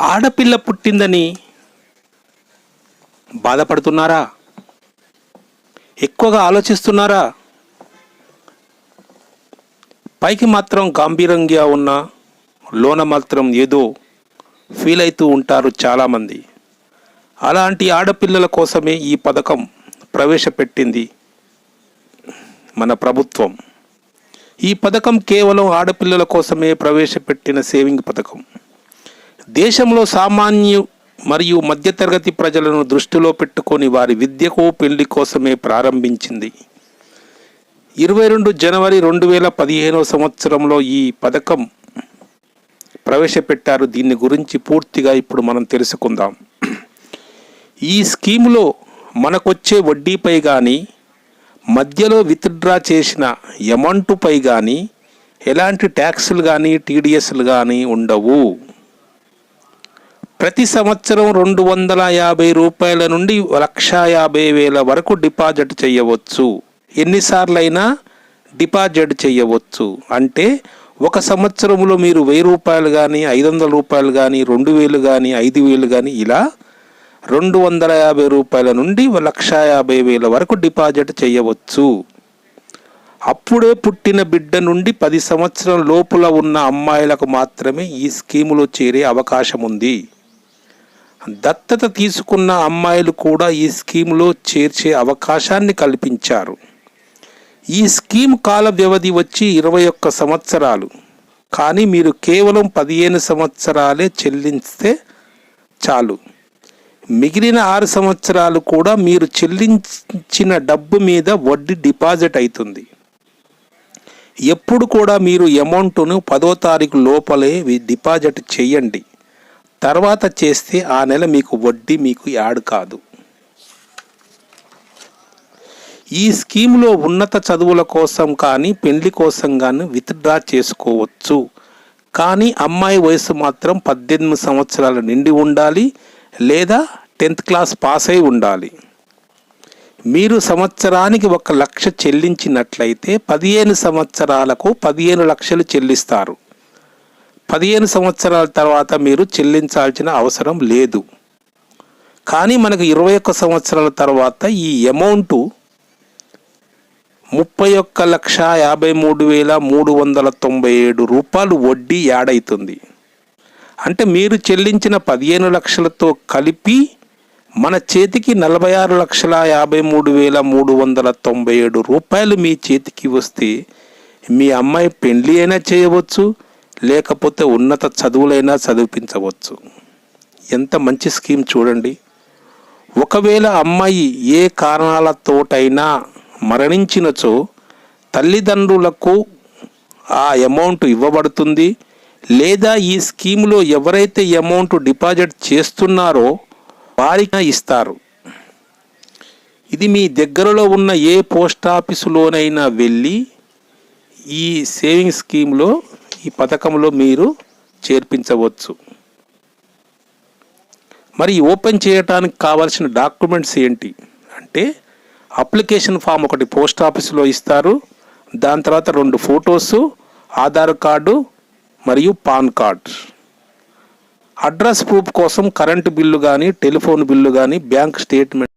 ఆడపిల్ల పుట్టిందని బాధపడుతున్నారా? ఎక్కువగా ఆలోచిస్తున్నారా? పైకి మాత్రం గాంభీరంగా ఉన్న లోన మాత్రం ఏదో ఫీల్ అవుతూ ఉంటారు చాలామంది. అలాంటి ఆడపిల్లల కోసమే ఈ పథకం ప్రవేశపెట్టింది మన ప్రభుత్వం. ఈ పథకం కేవలం ఆడపిల్లల కోసమే ప్రవేశపెట్టిన సేవింగ్ పథకం. దేశంలో సామాన్యు మరియు మధ్యతరగతి ప్రజలను దృష్టిలో పెట్టుకొని వారి విద్యకు పెళ్ళి కోసమే ప్రారంభించింది. ఇరవై రెండు జనవరి రెండు వేల పదిహేనవ సంవత్సరంలో ఈ పథకం ప్రవేశపెట్టారు. దీని గురించి పూర్తిగా ఇప్పుడు మనం తెలుసుకుందాం. ఈ స్కీములో మనకొచ్చే వడ్డీపై కానీ మధ్యలో విత్డ్రా చేసిన అమౌంట్పై కానీ ఎలాంటి ట్యాక్సులు కానీ టీడీఎస్లు కానీ ఉండవు. ప్రతి సంవత్సరం రెండు వందల యాభై రూపాయల నుండి లక్ష యాభై వేల వరకు డిపాజిట్ చేయవచ్చు. ఎన్నిసార్లైనా డిపాజిట్ చేయవచ్చు. అంటే ఒక సంవత్సరంలో మీరు వెయ్యి రూపాయలు కానీ ఐదు వందల రూపాయలు కానీ రెండు వేలు కానీ ఐదు వేలు కానీ ఇలా రెండు వందల యాభై రూపాయల నుండి లక్ష యాభై వేల వరకు డిపాజిట్ చేయవచ్చు. అప్పుడే పుట్టిన బిడ్డ నుండి పది సంవత్సరం లోపల ఉన్న అమ్మాయిలకు మాత్రమే ఈ స్కీములో చేరే అవకాశం ఉంది దత్తత తీసుకున్న అమ్మాయిలు కూడా ఈ స్కీమ్లో చేర్చే అవకాశాన్ని కల్పించారు. ఈ స్కీమ్ కాల వ్యవధి వచ్చి ఇరవై ఒక్క సంవత్సరాలు. కానీ మీరు కేవలం పదిహేను సంవత్సరాలే చెల్లిస్తే చాలు. మిగిలిన ఆరు సంవత్సరాలు కూడా మీరు చెల్లించిన డబ్బు మీద వడ్డీ డిపాజిట్ అవుతుంది ఎప్పుడు కూడా మీరు అమౌంట్ను పదో తారీఖు లోపలే డిపాజిట్ చేయండి. తర్వాత చేస్తే ఆ నెల మీకు వడ్డీ మీకు యాడ్ కాదు. ఈ స్కీమ్లో ఉన్నత చదువుల కోసం కానీ పెళ్ళి కోసం కానీ విత్డ్రా చేసుకోవచ్చు. కానీ అమ్మాయి వయసు మాత్రం పద్దెనిమిది సంవత్సరాలు నిండి ఉండాలి లేదా టెన్త్ క్లాస్ పాస్ అయి ఉండాలి. మీరు సంవత్సరానికి ఒక లక్ష చెల్లించినట్లయితే పదిహేను సంవత్సరాలకు పదిహేను లక్షలు చెల్లిస్తారు. పదిహేను సంవత్సరాల తర్వాత మీరు చెల్లించాల్సిన అవసరం లేదు. కానీ మనకు ఇరవై ఒక్క సంవత్సరాల తర్వాత ఈ అమౌంట్ ముప్పై ఒక్క లక్ష యాభై మూడు వేల మూడు వందల తొంభై ఏడు రూపాయలు వడ్డీ యాడ్ అవుతుంది అంటే మీరు చెల్లించిన పదిహేను లక్షలతో కలిపి మన చేతికి నలభై ఆరు లక్షల యాభై మూడు వేల మూడు వందల తొంభై ఏడు రూపాయలు మీ చేతికి వస్తే మీ అమ్మాయి పెళ్ళి అయినా చేయవచ్చు లేకపోతే ఉన్నత చదువులైనా చదివించవచ్చు. ఎంత మంచి స్కీమ్ చూడండి. ఒకవేళ అమ్మాయి ఏ కారణాలతోటైనా మరణించినచో తల్లిదండ్రులకు ఆ అమౌంట్ ఇవ్వబడుతుంది. లేదా ఈ స్కీమ్లో ఎవరైతే అమౌంట్ డిపాజిట్ చేస్తున్నారో వారికి ఇస్తారు. ఇది మీ దగ్గరలో ఉన్న ఏ పోస్ట్ ఆఫీసులోనైనా వెళ్ళి ఈ సేవింగ్ స్కీమ్లో ఈ పథకంలో మీరు చేర్పించవచ్చు. మరి ఓపెన్ చేయడానికి కావాల్సిన డాక్యుమెంట్స్ ఏంటి? అంటే అప్లికేషన్ ఫామ్ ఒకటి పోస్ట్ ఆఫీసులో ఇస్తారు. దాని తర్వాత రెండు ఫొటోస్ ఆధార్ కార్డు మరియు పాన్ కార్డ్. అడ్రస్ ప్రూఫ్ కోసం కరెంటు బిల్లు కానీ టెలిఫోన్ బిల్లు కానీ బ్యాంక్ స్టేట్మెంట్